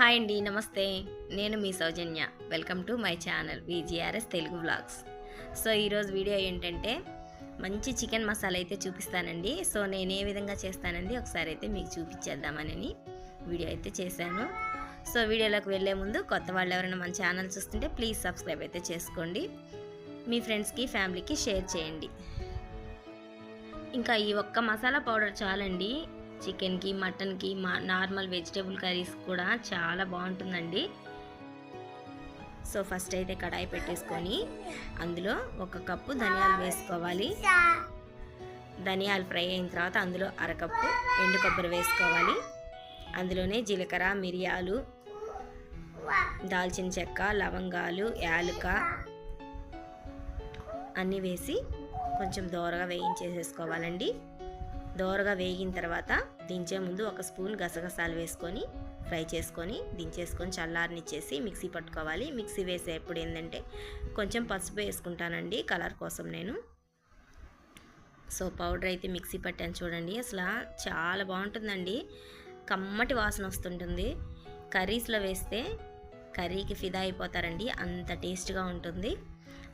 Hi అండి నమస్తే. నేను మీ సౌజన్య. Welcome to my channel VGRS Telugu blogs so ఈరోజు వీడియో ఏంటంటే మంచి చికెన్ మసాలా అయితే చూపిస్తానండి. సో నేను ఏ విధంగా చేస్తానండి ఒకసారి అయితే మీకు చూపించేద్దామని వీడియో అయితే చేశాను. సో వీడియోలోకి వెళ్ళే ముందు కొత్త వాళ్ళు ఎవరైనా మన ఛానల్ చూస్తుంటే ప్లీజ్ సబ్స్క్రైబ్ అయితే చేసుకోండి. మీ ఫ్రెండ్స్కి ఫ్యామిలీకి షేర్ చేయండి. ఇంకా ఈ ఒక్క మసాలా పౌడర్ చాలండి. చికెన్కి మటన్కి మా నార్మల్ వెజిటేబుల్ కర్రీస్ కూడా చాలా బాగుంటుందండి. సో ఫస్ట్ అయితే కడాయి పెట్టేసుకొని అందులో ఒక కప్పు ధనియాలు వేసుకోవాలి. ధనియాలు ఫ్రై అయిన తర్వాత అందులో అరకప్పు ఎండు కొబ్బరి వేసుకోవాలి. అందులోనే జీలకర్ర మిరియాలు దాల్చిన చెక్క లవంగాలు యాలుక అన్నీ వేసి కొంచెం దోరగా వేయించేసేసుకోవాలండి. దోరగా వేగిన తర్వాత దించే ముందు ఒక స్పూన్ గసగసాలు వేసుకొని ఫ్రై చేసుకొని దించేసుకొని చల్లారనిచ్చేసి మిక్సీ పట్టుకోవాలి. మిక్సీ వేసేప్పుడు ఏంటంటే కొంచెం పసుపు వేసుకుంటానండి కలర్ కోసం నేను. సో పౌడర్ అయితే మిక్సీ పట్టాను చూడండి. అసలు చాలా బాగుంటుందండి. కమ్మటి వాసన వస్తుంటుంది. కర్రీస్లో వేస్తే కర్రీకి ఫిదా అయిపోతారండి. అంత టేస్ట్గా ఉంటుంది.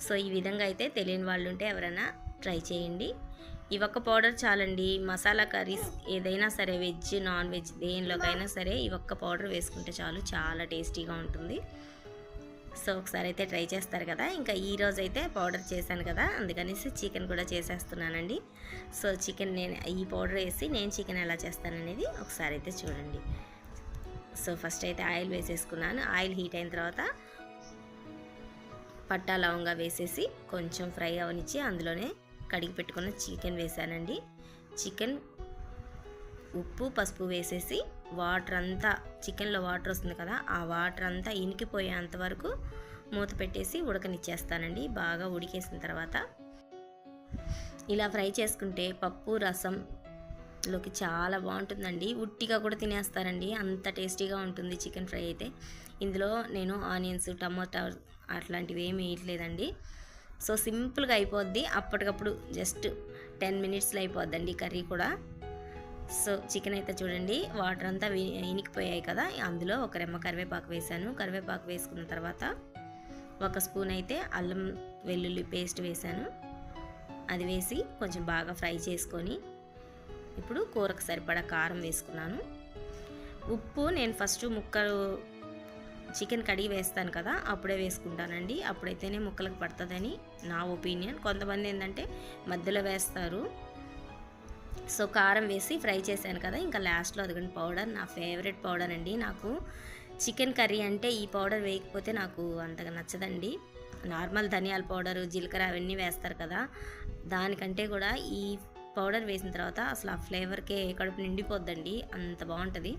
సో ఈ విధంగా అయితే తెలియని వాళ్ళు ఉంటే ఎవరైనా ట్రై చేయండి. ఈ ఒక్క పౌడర్ చాలండి. మసాలా కర్రీస్ ఏదైనా సరే వెజ్ నాన్ వెజ్ దేనిలోకైనా సరే ఈ ఒక్క పౌడర్ వేసుకుంటే చాలు చాలా టేస్టీగా ఉంటుంది. సో ఒకసారి అయితే ట్రై చేస్తారు కదా. ఇంకా ఈరోజు అయితే పౌడర్ చేశాను కదా. అందుకనేసి చికెన్ కూడా చేసేస్తున్నానండి. సో చికెన్ నేను ఈ పౌడర్ వేసి నేను చికెన్ ఎలా చేస్తాననేది ఒకసారి అయితే చూడండి. సో ఫస్ట్ అయితే ఆయిల్ వేసేసుకున్నాను. ఆయిల్ హీట్ అయిన తర్వాత పట్టా లవంగా వేసేసి కొంచెం ఫ్రై అవనిచ్చి అందులోనే కడిగి పెట్టుకున్న చికెన్ వేసానండి. చికెన్ ఉప్పు పసుపు వేసేసి వాటర్ అంతా చికెన్లో వాటర్ వస్తుంది కదా ఆ వాటర్ అంతా ఇనికిపోయేంత వరకు మూత పెట్టేసి ఉడకనిచ్చేస్తానండి. బాగా ఉడికేసిన తర్వాత ఇలా ఫ్రై చేసుకుంటే పప్పు రసం లోకి చాలా బాగుంటుందండి. ఉట్టిగా కూడా తినేస్తారండి. అంత టేస్టీగా ఉంటుంది చికెన్ ఫ్రై అయితే. ఇందులో నేను ఆనియన్స్ టమాటా అట్లాంటివి ఏమి వేయట్లేదండి. సో సింపుల్గా అయిపోద్ది. అప్పటికప్పుడు జస్ట్ టెన్ మినిట్స్లో అయిపోద్దండి కర్రీ కూడా. సో చికెన్ అయితే చూడండి వాటర్ అంతా ఇనికిపోయాయి కదా. అందులో ఒక రెమ్మ కరివేపాకు వేసాను కరివేపాకు వేసుకున్న తర్వాత ఒక స్పూన్ అయితే అల్లం వెల్లుల్లి పేస్ట్ వేశాను. అది వేసి కొంచెం బాగా ఫ్రై చేసుకొని ఇప్పుడు కూరకు సరిపడా కారం వేసుకున్నాను. ఉప్పు నేను ఫస్ట్ ముక్కలు చికెన్ కడిగి వేస్తాను కదా అప్పుడే వేసుకుంటానండి. అప్పుడైతేనే ముక్కలకు పడుతుందని నా ఒపీనియన్. కొంతమంది ఏంటంటే మధ్యలో వేస్తారు. సో కారం వేసి ఫ్రై చేశాను కదా ఇంకా లాస్ట్లో అదిగండి పౌడర్. నా ఫేవరెట్ పౌడర్ అండి నాకు. చికెన్ కర్రీ అంటే ఈ పౌడర్ వేయకపోతే నాకు అంతగా నచ్చదండి. నార్మల్ ధనియాల పౌడర్ జీలకర్ర అవన్నీ వేస్తారు కదా దానికంటే కూడా ఈ పౌడర్ వేసిన తర్వాత అసలు ఆ ఫ్లేవర్కే కడుపు నిండిపోద్దండి. అంత బాగుంటుంది.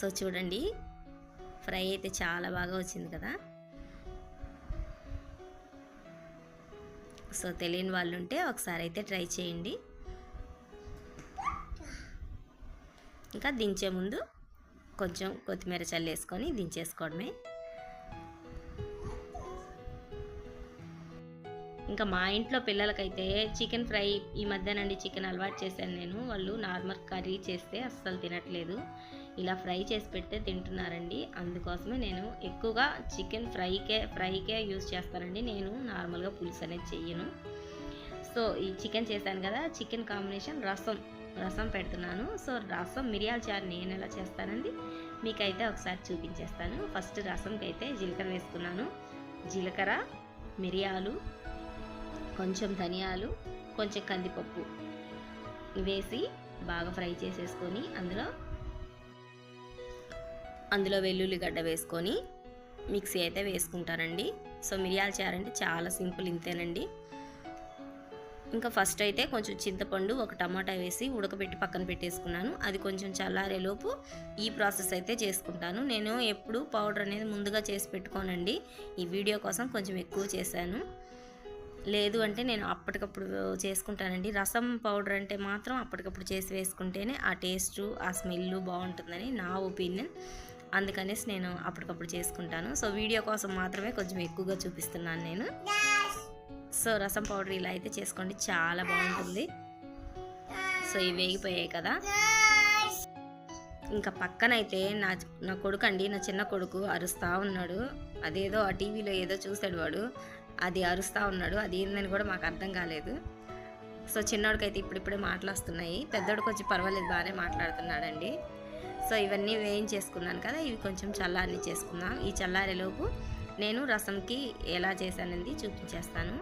సో చూడండి. ఫ్రై అయితే చాలా బాగా వచ్చింది కదా. సో తెలియని వాళ్ళు ఉంటే ఒకసారి అయితే ట్రై చేయండి. ఇంకా దించే ముందు కొంచెం కొత్తిమీర చల్లేసుకొని దించేసుకోవడమే. ఇంకా మా ఇంట్లో పిల్లలకైతే చికెన్ ఫ్రై ఈ మధ్యనండి చికెన్ అలవాటు చేశాను నేను. వాళ్ళు నార్మల్ కర్రీ చేస్తే అస్సలు తినట్లేదు. ఇలా ఫ్రై చేసి పెడితే తింటున్నారండి. అందుకోసమే నేను ఎక్కువగా చికెన్ ఫ్రైకే ఫ్రైకే యూజ్ చేస్తానండి. నేను నార్మల్గా పులుసు అనేది చెయ్యను. సో ఈ చికెన్ చేశాను కదా చికెన్ కాంబినేషన్ రసం రసం పెడుతున్నాను. సో రసం మిరియాల చారు నేను ఎలా చేస్తానండి మీకైతే ఒకసారి చూపించేస్తాను. ఫస్ట్ రసంకి అయితే జీలకర్ర వేసుకున్నాను. జీలకర్ర మిరియాలు కొంచెం ధనియాలు కొంచెం కందిపప్పు వేసి బాగా ఫ్రై చేసేసుకొని అందులో అందులో వెల్లుల్లిగడ్డ వేసుకొని మిక్సీ అయితే వేసుకుంటానండి. సో మిరియాలు చారు చాలా సింపుల్ ఇంతేనండి. ఇంకా ఫస్ట్ అయితే కొంచెం చింతపండు ఒక టమాటా వేసి ఉడకబెట్టి పక్కన పెట్టేసుకున్నాను. అది కొంచెం చల్లారేలోపు ఈ ప్రాసెస్ అయితే చేసుకుంటాను. నేను ఎప్పుడు పౌడర్ అనేది ముందుగా చేసి పెట్టుకోనండి. ఈ వీడియో కోసం కొంచెం ఎక్కువ చేశాను. లేదు అంటే నేను అప్పటికప్పుడు చేసుకుంటానండి. రసం పౌడర్ అంటే మాత్రం అప్పటికప్పుడు చేసి వేసుకుంటేనే ఆ టేస్టు ఆ స్మెల్ బాగుంటుందని నా ఒపీనియన్. అందుకనేసి నేను అప్పటికప్పుడు చేసుకుంటాను. సో వీడియో కోసం మాత్రమే కొంచెం ఎక్కువగా చూపిస్తున్నాను నేను. సో రసం పౌడర్ ఇలా అయితే చేసుకోండి. చాలా బాగుంటుంది. సో ఇవి వేగిపోయాయి కదా. ఇంకా పక్కనైతే నా నా కొడుకు అండి నా చిన్న కొడుకు అరుస్తూ ఉన్నాడు. అదేదో ఆ టీవీలో ఏదో చూశాడు వాడు. అది అరుస్తూ ఉన్నాడు. అది ఏందని కూడా మాకు అర్థం కాలేదు. సో చిన్నోడికైతే ఇప్పుడిప్పుడే మాటలు వస్తున్నాయి. పెద్దోడికి వచ్చి పర్వాలేదు బాగానే మాట్లాడుతున్నాడండి. సో ఇవన్నీ వేయించేసుకున్నాను కదా ఇవి కొంచెం చల్లారి చేసుకుందాం. ఈ చల్లారేలోపు నేను రసంకి ఎలా చేశానది చూపించేస్తాను.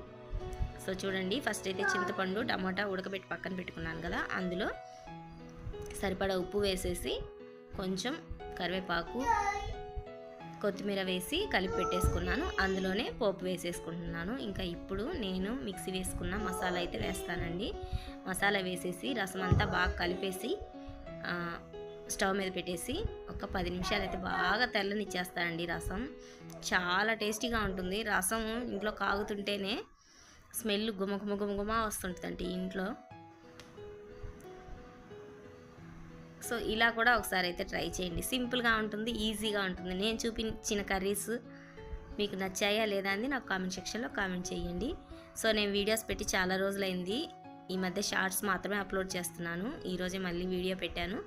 సో చూడండి ఫస్ట్ అయితే చింతపండు టమాటా ఉడకబెట్టి పక్కన పెట్టుకున్నాను కదా అందులో సరిపడా ఉప్పు వేసేసి కొంచెం కరివేపాకు కొత్తిమీర వేసి కలిపి పెట్టేసుకున్నాను. అందులోనే పోపు వేసేసుకుంటున్నాను. ఇంకా ఇప్పుడు నేను మిక్సీ వేసుకున్న మసాలా అయితే వేస్తానండి. మసాలా వేసేసి రసం అంతా బాగా కలిపేసి స్టవ్ మీద పెట్టేసి ఒక పది నిమిషాలు అయితే బాగా తెల్లనిచ్చేస్తానండి రసం. చాలా టేస్టీగా ఉంటుంది. రసం ఇంట్లో కాగుతుంటేనే స్మెల్ గుమ గుమ గుమ గుమ వస్తుంటుందండి ఇంట్లో. సో ఇలా కూడా ఒకసారి అయితే ట్రై చేయండి. సింపుల్గా ఉంటుంది ఈజీగా ఉంటుంది. నేను చూపించిన కర్రీస్ మీకు నచ్చాయా లేదా అని నాకు కామెంట్ సెక్షన్లో కామెంట్ చేయండి. సో నేను వీడియోస్ పెట్టి చాలా రోజులైంది. ఈ మధ్య షార్ట్స్ మాత్రమే అప్లోడ్ చేస్తున్నాను. ఈరోజే మళ్ళీ వీడియో పెట్టాను.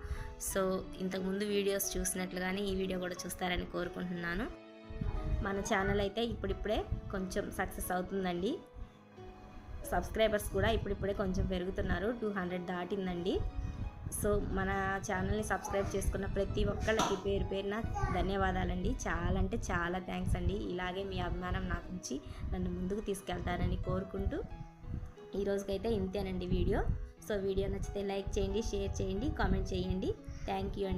సో ఇంతకుముందు వీడియోస్ చూసినట్లుగానే ఈ వీడియో కూడా చూస్తారని కోరుకుంటున్నాను. మన ఛానల్ అయితే ఇప్పుడిప్పుడే కొంచెం సక్సెస్ అవుతుందండి. సబ్స్క్రైబర్స్ కూడా ఇప్పుడిప్పుడే కొంచెం పెరుగుతున్నారు. Two hundred దాటిందండి. సో మన ఛానల్ని సబ్స్క్రైబ్ చేసుకున్న ప్రతి ఒక్కళ్ళకి పేరు పేరున ధన్యవాదాలండి. చాలా అంటే చాలా థ్యాంక్స్ అండి. ఇలాగే మీ అభిమానం నాకు ఉంచి నన్ను ముందుకు తీసుకెళ్తారని కోరుకుంటూ ఈరోజుకైతే ఇంతేనండి వీడియో. సో వీడియో నచ్చితే లైక్ చేయండి షేర్ చేయండి కామెంట్ చేయండి. థ్యాంక్ యూ అండి